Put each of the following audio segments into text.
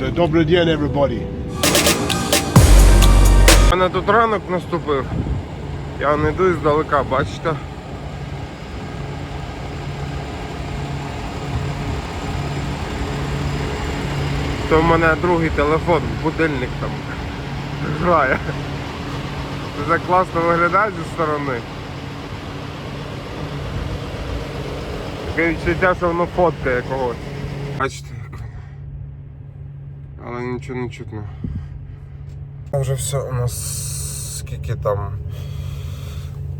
Добрий день, everybody. У мене тут ранок наступив. Я не йду здалека, бачите? То в мене другий телефон, будильник там грає. Це так класно виглядає зі сторони. Таке відчуття, що воно фоткає когось. Бачите. Але нічого не чутно. Вже все у нас скільки там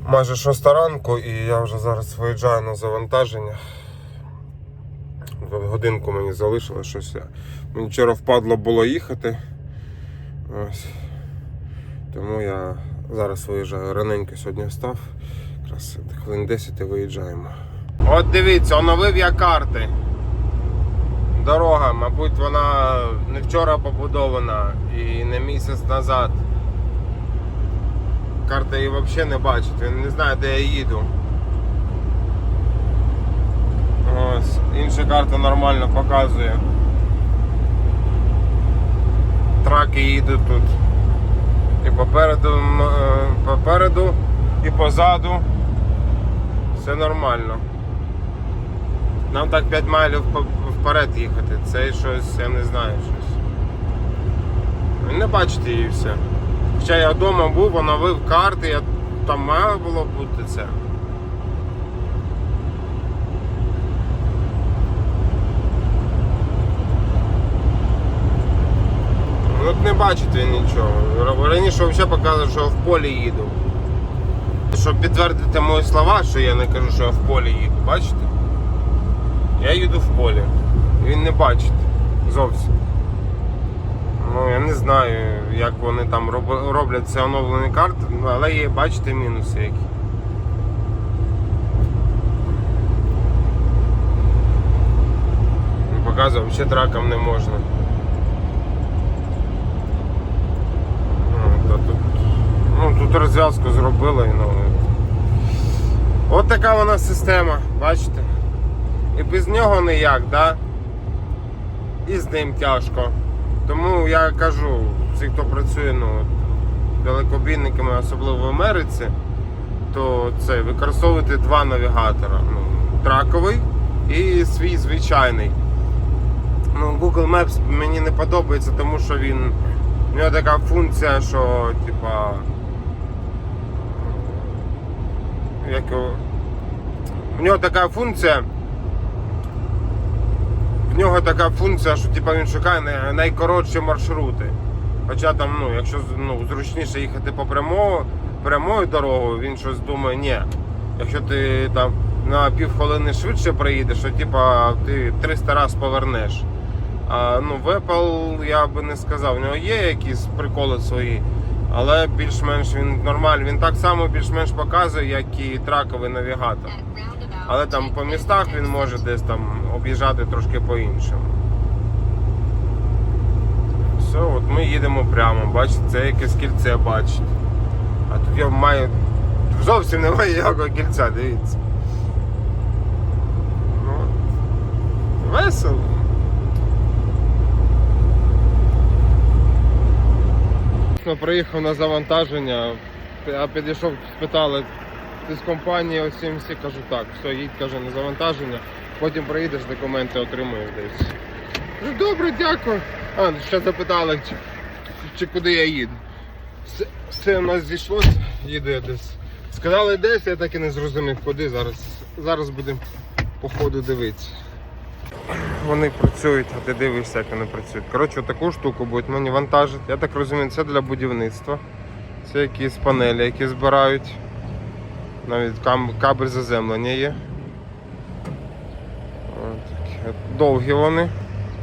майже шоста ранку і я вже зараз виїжджаю на завантаження. Годинку мені залишило щось. я- Мені вчора впадло було їхати. Ось. Тому я зараз виїжджаю. Раненько сьогодні встав. Якраз хвилин 10 і виїжджаємо. От дивіться, оновив я карти. Дорога, мабуть, вона не вчора побудована і не місяць назад. Карта її взагалі не бачить, він не знає, де я їду. Ось, інша карта нормально показує. Траки їдуть тут. І попереду, е, попереду, і позаду. Все нормально. Нам так 5 майлів вперед їхати. Це щось, я не знаю щось. Не бачите її все. Хоча я вдома був, оновив карти, я... там має було бути це. Ну, От не бачите нічого. Раніше взагалі показував, що я в полі їду. Щоб підтвердити мої слова, що я не кажу, що я в полі їду, бачите? Я їду в полі. Він не бачить зовсім. Ну, я не знаю, як вони там роб- роблять ці оновлені карти, ну, але є, бачите, мінуси які. Він Показував, ще траком не можна. Ну, тут, ну, тут розв'язку зробили. Ну, от така вона система, бачите? І без нього ніяк, да? І з ним тяжко. Тому я кажу, всі, хто працює ну, далекобійниками, особливо в Америці, то це використовуйте два навігатора. Ну, траковий і свій звичайний. Ну, Google Maps мені не подобається, тому що він. У нього така функція, що типа. Як. У нього така функція. В нього така функція, що типа, він шукає найкоротші маршрути. Хоча там, ну, якщо ну, зручніше їхати по прямо, прямою дорогою, він щось думає, ні. Якщо ти там на півхвилини швидше приїдеш, то типа ти 300 разів повернеш. А ну, в Apple я би не сказав, у нього є якісь приколи свої, але більш-менш він нормальний. Він так само більш-менш показує, як і траковий навігатор. Але там по містах він може десь там об'їжджати трошки по-іншому. Все, от ми їдемо прямо, бачите, це якесь кільце бачите. А тут я маю. Зовсім немає ніякого кільця, дивіться. От. Весело. Ну, Приїхав на завантаження, я підійшов, спитали, з компанії ось всі кажу так, все, їдь каже на завантаження, потім приїдеш, документи отримуєш десь. Добре, дякую. А, ще запитали, чи, чи куди я їду. Все, все у нас зійшлося, їду я десь. Сказали десь, я так і не зрозумів куди. Зараз, зараз будемо по ходу дивитися. Вони працюють, а ти дивишся, як вони працюють. Коротше, таку штуку будуть мені вантажити. Я так розумію, це для будівництва. Це якісь панелі, які збирають. Навіть кабель заземлення є. Довгі вони.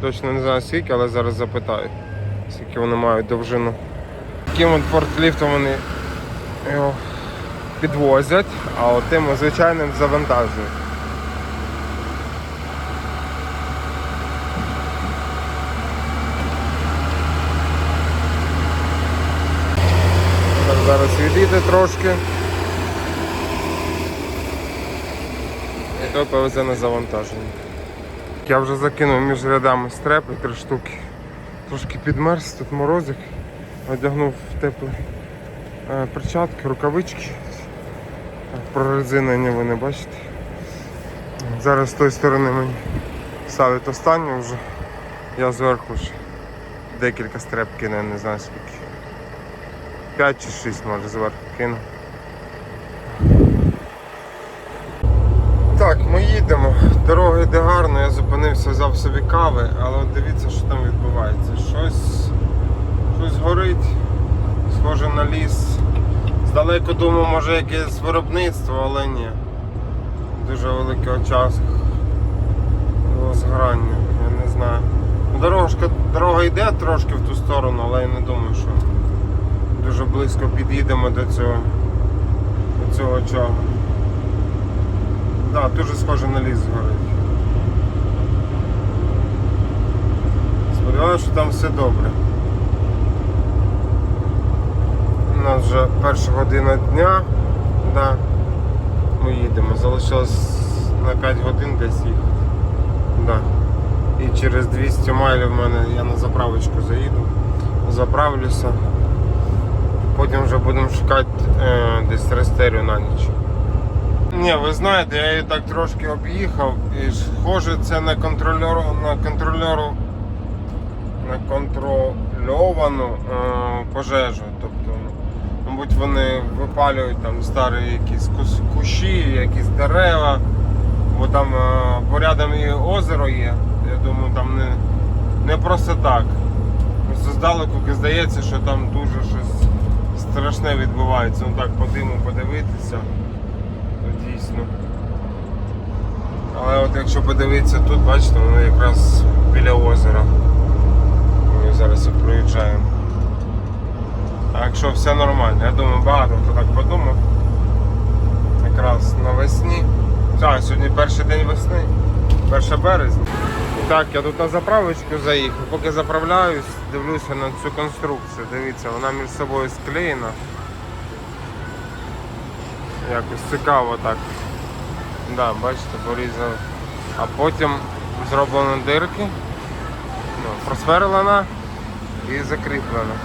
Точно не знаю скільки, але зараз запитаю, скільки вони мають довжину. Таким от фортліфтом вони його підвозять, а от тим звичайним завантажують. Зараз відійде трошки. То повезе на завантаження. Я вже закинув між рядами стрепи три штуки. Трошки підмерз, тут морозик. Одягнув теплі е, перчатки, рукавички. Так, Прорезинені ви не бачите. Зараз з тої сторони мені ставить останню вже. Я зверху ж декілька стреп кину, не знаю скільки. 5 чи 6 може зверху кину. Так, ми їдемо. Дорога йде гарно, я зупинився, взяв собі кави, але от дивіться, що там відбувається. Щось, щось горить, схоже на ліс. Здалеку думав, може якесь виробництво, але ні. Дуже великий очаг зграння, я не знаю. Дорожка, дорога йде трошки в ту сторону, але я не думаю, що дуже близько під'їдемо до цього, до цього очагу. Да, дуже схоже на ліс згорить. Сподіваюся, що там все добре. У нас вже перша година дня. Да. Ми їдемо. Залишилось на 5 годин десь їхати. Да. І через 200 майлів в мене я на заправочку заїду, заправлюся. Потім вже будемо шукати е, десь рестерію на ніч. Ні, ви знаєте, я її так трошки об'їхав і схоже це на контрольору, на контрольору, на контрольовану е, пожежу. Тобто, мабуть, вони випалюють там старі якісь кущі, якісь дерева, бо там е, порядом і озеро є. Я думаю, там не, не просто так. Просто здалеку здається, що там дуже щось страшне відбувається. Ну так по диму подивитися. Дійсно. Але от якщо подивитися тут, бачите, воно якраз біля озера. Ми зараз і проїжджаємо. А якщо все нормально, я думаю, багато хто так подумав. Якраз навесні. Так, сьогодні перший день весни, 1 березня. Так, я тут на заправочку заїхав, поки заправляюсь, дивлюся на цю конструкцію. Дивіться, вона між собою склеєна. Якось цікаво так. Да, бачите, порізали. А потім зроблено дирки, ну, просверлена і закріплена.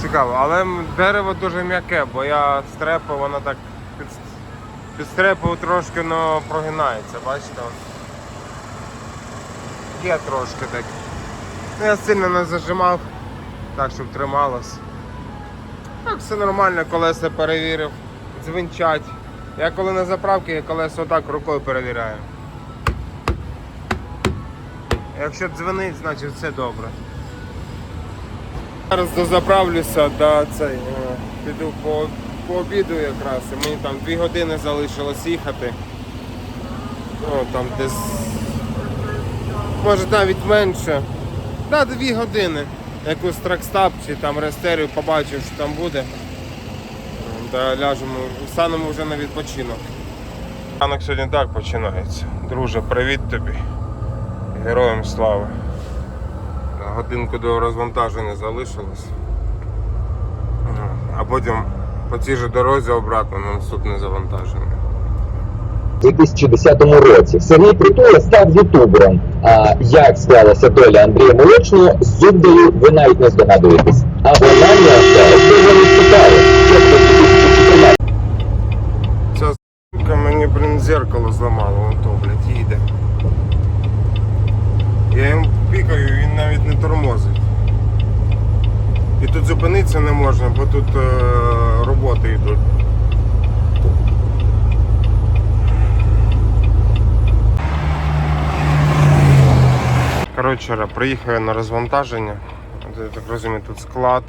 Цікаво, але дерево дуже м'яке, бо я стрепив, воно так під, підстрепив трошки, но прогинається, бачите? Є трошки так. Ну, я сильно не зажимав, так щоб трималось. Так, все нормально, колеса перевірив, дзвінчать. Я коли на заправці, я колеса отак рукою перевіряю. Якщо дзвонить, значить все добре. Зараз дозаправлюся до цей, е, піду по, по обіду якраз. Мені там 2 години залишилось їхати. Ну, там десь. Може навіть менше. Да, 2 години. Якусь тракстап чи там рестерію побачив, що там буде. Та ляжемо, станемо вже на відпочинок. Ранок сьогодні так починається. Друже, привіт тобі. Героям слави. Годинку до розвантаження залишилось. А потім по цій же дорозі обратно на наступне завантаження. У 2010 році Сергій Притула став ютубером. А як склалася доля Андрія Молочного з Зубдою, ви навіть не здогадуєтесь. А вона не осталась дуже цікаво. Чесно, 2014 Ця сука мені, блін, зеркало зламало, вон то, блядь, їде. Я йому пікаю, він навіть не тормозить. І тут зупинитися не можна, бо тут е, роботи йдуть. Коротше, приїхав на розвантаження. Я так розумію, тут склад.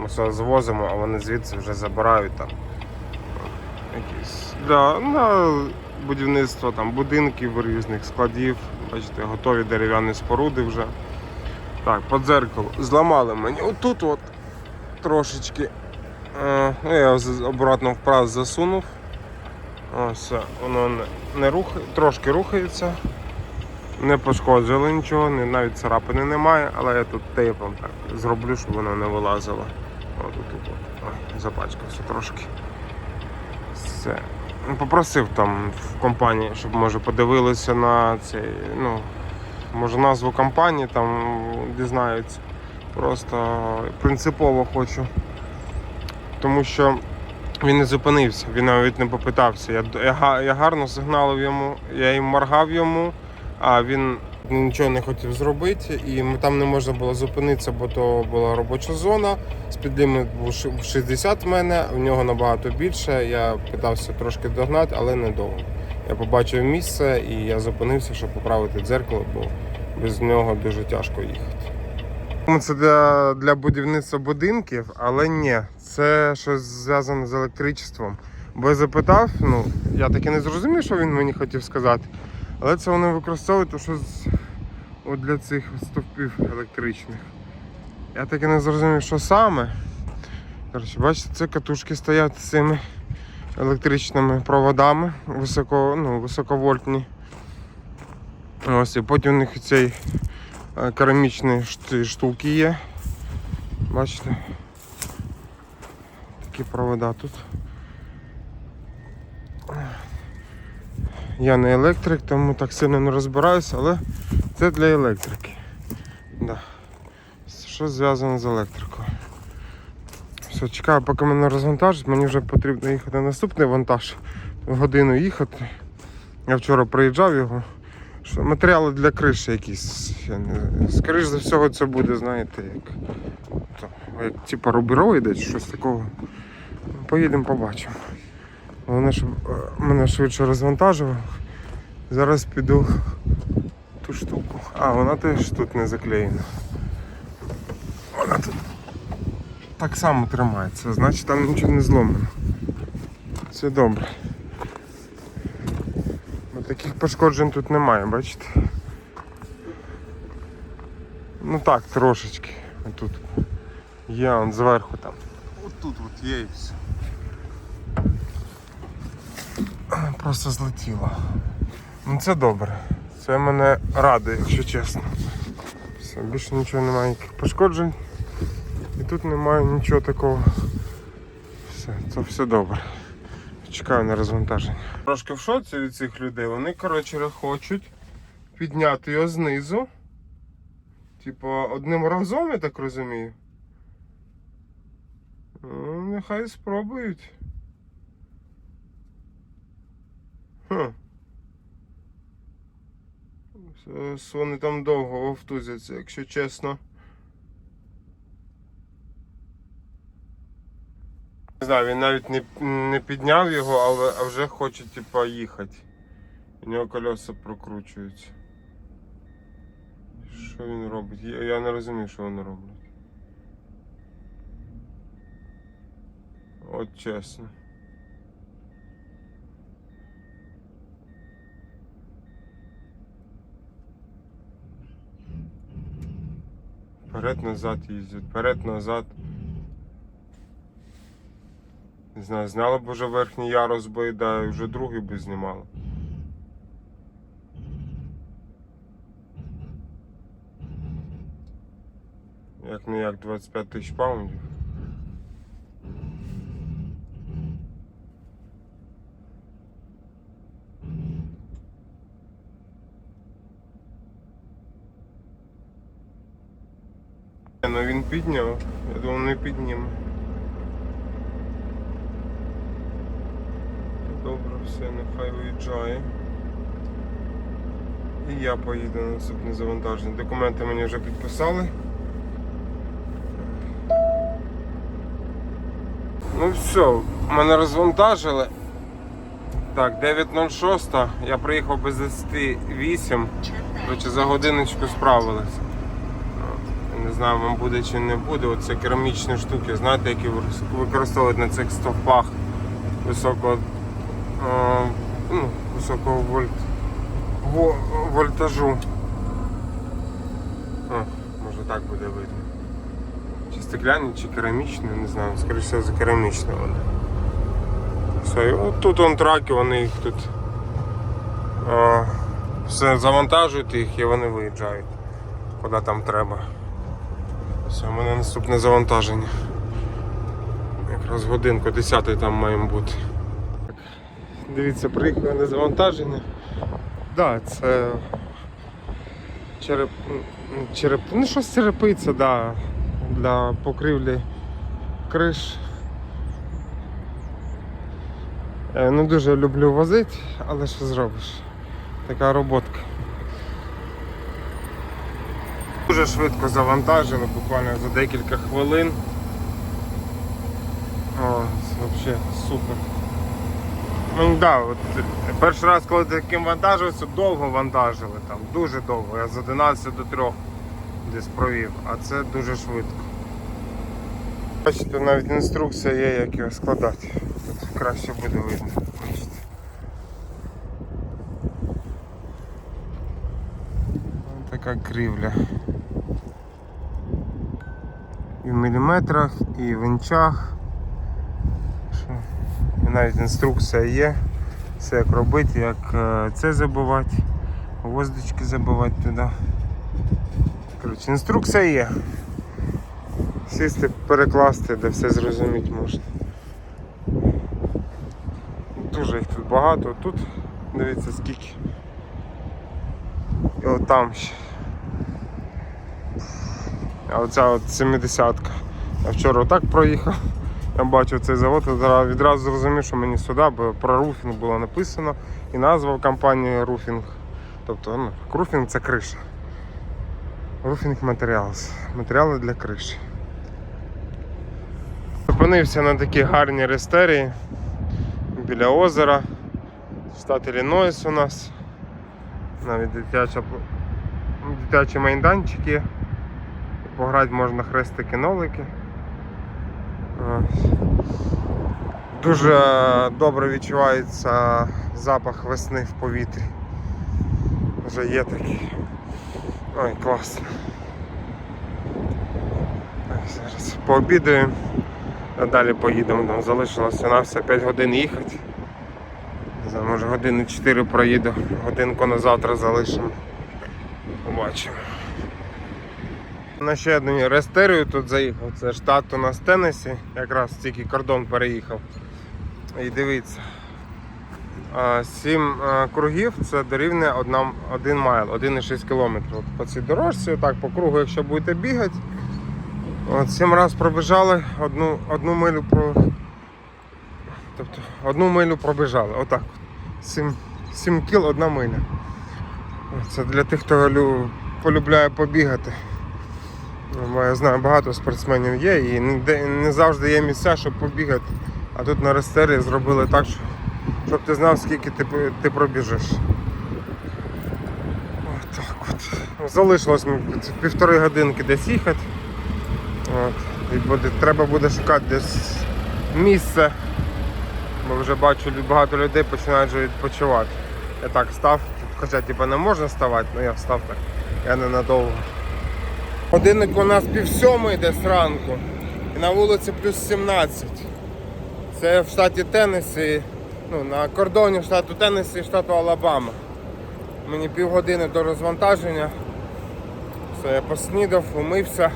Ми все звозимо, а вони звідси вже забирають там якісь да, на будівництво там будинків різних складів. Бачите, готові дерев'яні споруди вже. Так, по дзеркалу. Зламали мені отут от трошечки. Е, ну, я обратно вправо засунув. Ось, воно не, не рухає, трошки рухається. Не пошкоджили нічого, ні- навіть царапини немає, але я тут тейпом так зроблю, щоб воно не вилазило. От тут, от. Ой, запачкався трошки. Все. Попросив там в компанії, щоб може подивилися на цей, ну, може назву компанії там дізнаються. Просто принципово хочу. Тому що він не зупинився, він навіть не попитався. Я, я, я гарно сигналив йому, я їм моргав йому, а він нічого не хотів зробити, і там не можна було зупинитися, бо то була робоча зона. Спідлімит був 60 в мене, в нього набагато більше. Я питався трошки догнати, але недовго. Я побачив місце і я зупинився, щоб поправити дзеркало, бо без нього дуже тяжко їхати. Це для, для будівництва будинків, але ні, це щось зв'язане з електричеством. Бо я запитав, ну я таки не зрозумів, що він мені хотів сказати. Але це вони використовують то, що з, от для цих стовпів електричних. Я таки не зрозумів, що саме. Коротше, бачите, це катушки стоять з цими електричними проводами високо, ну, високовольтні. Ось, і потім у них цей е, керамічні штуки є. Бачите? Такі провода тут. Я не електрик, тому так сильно не розбираюся, але це для електрики. Да. Що зв'язано з електрикою. Все, чекаю, поки мене розвантажать, мені вже потрібно їхати на наступний вантаж. Годину їхати. Я вчора приїжджав його. Що матеріали для криші якісь. Я не... Скоріш за всього це буде, знаєте, як, то, як типа рубероїди чи щось такого. Поїдемо побачимо. Головне, щоб е, мене швидше розвантажував. Зараз піду ту штуку. А, вона теж тут не заклеєна. Вона тут так само тримається, значить там нічого не зломано. Це добре. Бо таких пошкоджень тут немає, бачите? Ну так, трошечки. Тут є он зверху там. От тут от є і все. Просто злетіло. Ну це добре. Це мене радує, якщо чесно. Все, більше нічого немає ніяких пошкоджень. І тут немає нічого такого. Все, це все добре. Чекаю на розвантаження. Трошки в шоці від цих людей. Вони, коротше, хочуть підняти його знизу. Типу, одним разом, я так розумію. Ну, нехай спробують. Ось Вони там довго вовтузяться, якщо чесно. Не знаю, він навіть не, не підняв його, але а вже хоче типа їхати. У нього колеса прокручуються. Що він робить? Я, я не розумію, що вони роблять. От чесно. Вперед-назад їздять, вперед-назад. Не знаю, знали б вже верхній ярус би, да, вже другий би знімали. Як не як 25 тисяч паундів. Ну він підняв, я думаю, не підніме. Добре, все, нехай виїжджає. І я поїду на наступне завантаження. Документи мені вже підписали. Ну все, мене розвантажили. Так, 9.06, я приїхав без 10.08. Коротше, за годиночку справилися. Не знаю, вам буде чи не буде. Оце керамічні штуки, знаєте, які використовують на цих стовпах високого е, ну, високого вольт, во, вольтажу. О, може так буде видно. Чи стекляні, чи керамічні, не знаю, скоріше всього, за керамічні вони. Все, і от тут он траки, вони їх тут е, все завантажують їх і вони виїжджають, куди там треба. Все, у мене наступне завантаження. Якраз годинку 10 там маємо бути. Дивіться, приїхали на завантаження. Да, це череп... череп... Ну щось черепиця, да. Для покрівлі криш. Я не дуже люблю возити, але що зробиш? Така роботка. Дуже швидко завантажили, буквально за декілька хвилин. О, взагалі супер. Ну да, от перший раз, коли таким вантажився, довго вантажили, там, дуже довго. Я з 11 до 3 десь провів, а це дуже швидко. Бачите, навіть інструкція є, як його складати. Тут краще буде видно. Бачите. Така крівля. І в міліметрах, і в інчах. І навіть інструкція є. Все як робити, як е, це забивати, гвоздочки забивати туди. Коротше, інструкція є. Сісти, перекласти, де все зрозуміти можна. Дуже їх тут багато. Тут дивіться скільки. І от там ще. А оця от 70-ка. Я вчора отак проїхав. Я бачив цей завод, одра- відразу зрозумів, що мені сюди, бо про руфінг було написано і назва компанії Руфінг. Тобто, ну, руфінг це криша. Руфінг Materials. Матеріали для криші. Зупинився на такій гарній рестерії біля озера. Штат Іллінойс у нас. Навіть дитяча, пл- дитячий майданчик є. Пограти можна хрестики нолики. Дуже добре відчувається запах весни в повітрі. Вже є такий. Ой, класно. Зараз пообідаємо. А далі поїдемо. Там залишилося на все 5 годин їхати. Може години 4 проїду, годинку на завтра залишимо. Побачимо. На ще одну рестерію тут заїхав. Це штат у нас Теннесі, якраз тільки кордон переїхав. І дивіться. 7 кругів це дорівнює 1 майл, 1,6 км. По цій дорожці, так по кругу, якщо будете бігати. От 7 разів пробіжали, одну, одну милю про. Тобто одну милю пробіжали. Отак. 7, 7 кіл, одна миля. Це для тих, хто полюбляє побігати. Бо я знаю, багато спортсменів є і не, завжди є місця, щоб побігати. А тут на рестері зробили так, що- щоб ти знав, скільки ти, ти пробіжиш. Ось так от. Залишилось мені півтори годинки десь їхати. От. І буде, треба буде шукати десь місце. Бо вже бачу, багато людей починають відпочивати. Я так став, хоча типу, не можна ставати, але я встав так. Я ненадовго. Годинник у нас пів сьомої десь ранку. І на вулиці плюс 17. Це в штаті Теннесі, ну, на кордоні штату Теннесі і штату Алабама. Мені півгодини до розвантаження. Все, я поснідав, умився.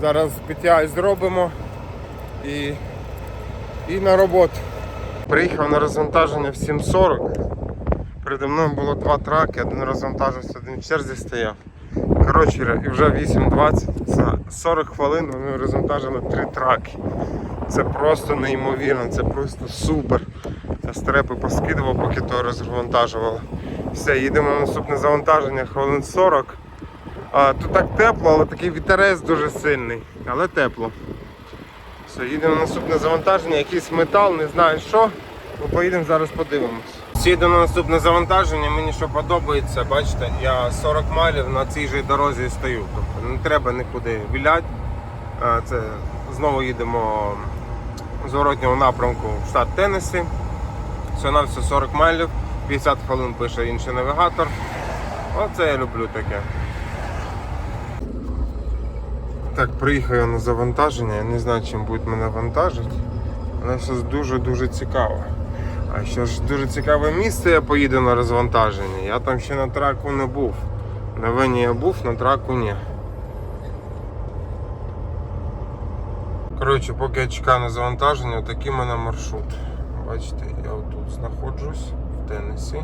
Зараз пиття зробимо і, і на роботу. Приїхав на розвантаження в 7.40. Передо мною було два траки, один розвантажився, один в черзі стояв. Коротше, і вже 8.20, за 40 хвилин вони розвантажили три траки. Це просто неймовірно, це просто супер. Я стрепи поскидував, поки то розвантажували. Все, їдемо на наступне завантаження хвилин 40. А, тут так тепло, але такий вітерець дуже сильний, але тепло. Все, їдемо на наступне завантаження, якийсь метал, не знаю що. Ну, поїдемо зараз подивимось. Їду на наступне завантаження, мені що подобається, бачите, я 40 майлів на цій же дорозі стою. Тобто не треба нікуди віляти. Це знову їдемо з зворотнього напрямку в штат Теннесі. Все на все 40 майлів, 50 хвилин пише інший навігатор. Оце я люблю таке. Так, приїхав я на завантаження, я не знаю, чим будуть мене вантажити. Але щось дуже-дуже цікаво. А ще ж дуже цікаве місце я поїду на розвантаження. Я там ще на траку не був. На вені я був, на траку ні. Коротше, поки я чекаю на завантаження, такий в мене маршрут. Бачите, я отут знаходжусь в Теннесі.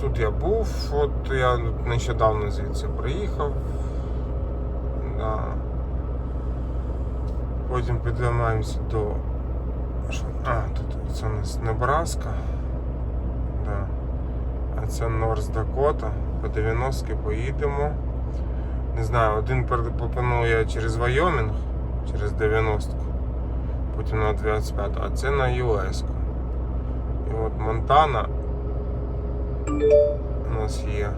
Тут я був, от я нещодавно звідси приїхав. Да. Потім підіймаємося до. А, тут це у нас Небраска. Да. А це Норс Дакота. По 90 поїдемо. Не знаю, один пропонує через Вайомінг, через 90-ку, потім на 25, а це на ЮС. І от Монтана у нас є.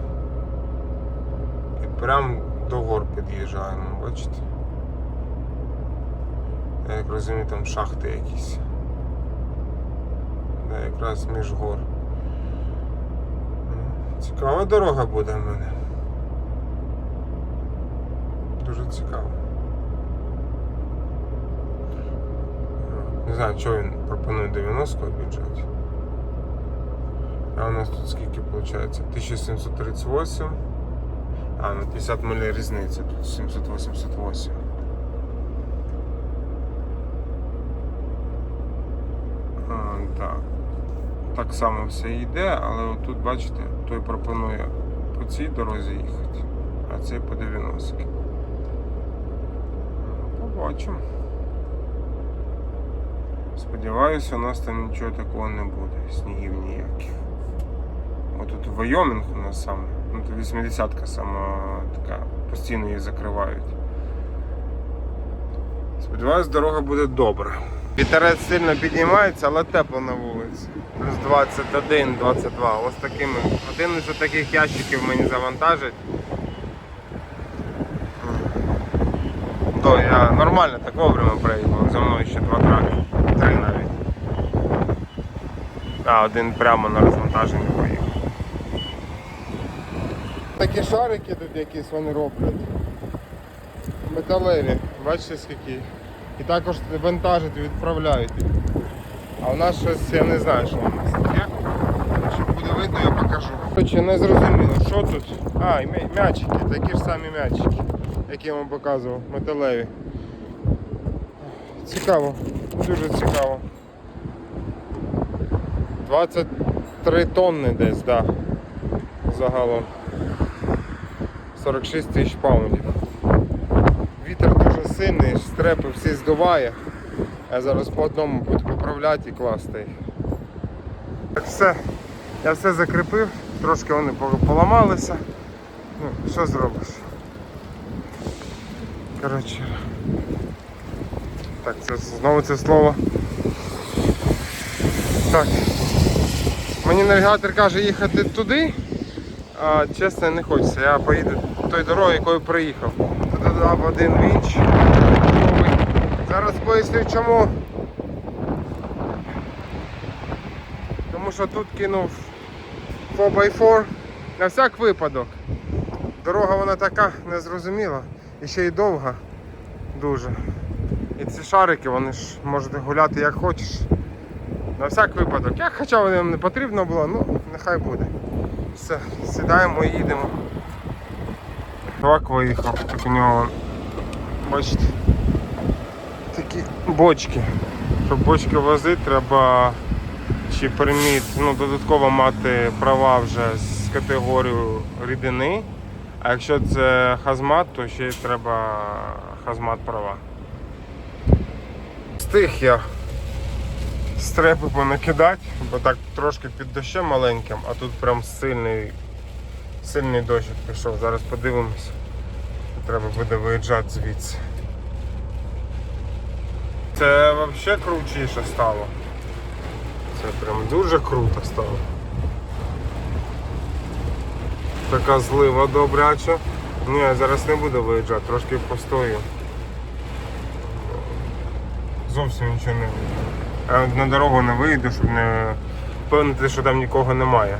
І прям до гор під'їжджаємо, бачите? Я як розумію, там шахти якісь. Да, якраз між гор. Цікава дорога буде в мене. Дуже цікаво. Не знаю, чого він пропонує 90 обіжати. А у нас тут скільки виходить? 1738. А, на 50 миль різниця, тут 788. А, так. Так само все йде, але тут бачите, той пропонує по цій дорозі їхати, а цей по 90. Побачимо. Сподіваюся, у нас там нічого такого не буде, снігів ніяких. Отут Вайомінг у нас саме, ну то 80-ка сама така, постійно її закривають. Сподіваюсь, дорога буде добра. Вітерець сильно піднімається, але тепло на вулиці. Плюс 21, 22. Ось такими. Один із таких ящиків мені завантажить. То я нормально так вовремя проїхав, за мною ще два траки. Три навіть. А один прямо на розвантаження поїхав. Такі шарики тут якісь вони роблять. Металеві, бачите скільки. І також вантажать, відправляють. їх. А у нас щось, я не знаю, що у нас таке. Якщо буде видно, я покажу. Короче, не зрозуміло, що тут. А, і м'ячики, такі ж самі м'ячики, які я вам показував, металеві. Цікаво, дуже цікаво. 23 тонни десь, так. Да, загалом. 46 тисяч паундів. Сильний, стрепи всі здуває. Я зараз по одному буду поправляти і класти. Так все, я все закріпив, трошки вони поламалися. Ну, що зробиш? Коротше. Так, це знову це слово. Так. Мені навігатор каже їхати туди, а чесно не хочеться. Я поїду тою дорогою, якою приїхав. Тут один вінч. Зараз поясню чому. Тому що тут кинув 4x4 на всяк випадок. Дорога вона така незрозуміла і ще й довга дуже. І ці шарики, вони ж можете гуляти як хочеш. На всяк випадок. Я хоча вони не потрібно було, ну нехай буде. Все, сідаємо і їдемо. Чувак виїхав, так у нього, бачите, такі бочки. Щоб бочки возити, треба чи перміт, ну, додатково мати права вже з категорією рідини. А якщо це хазмат, то ще й треба хазмат права. Встиг я стрепи понакидати, бо так трошки під дощем маленьким, а тут прям сильний, сильний дощ пішов. Зараз подивимось. Треба буде виїжджати звідси. Це взагалі крутіше стало. Це прям дуже круто стало. Така злива добряча. Ні, я зараз не буду виїжджати, трошки постою. Зовсім нічого не вийде. А на дорогу не вийду, щоб не впевнити, що там нікого немає.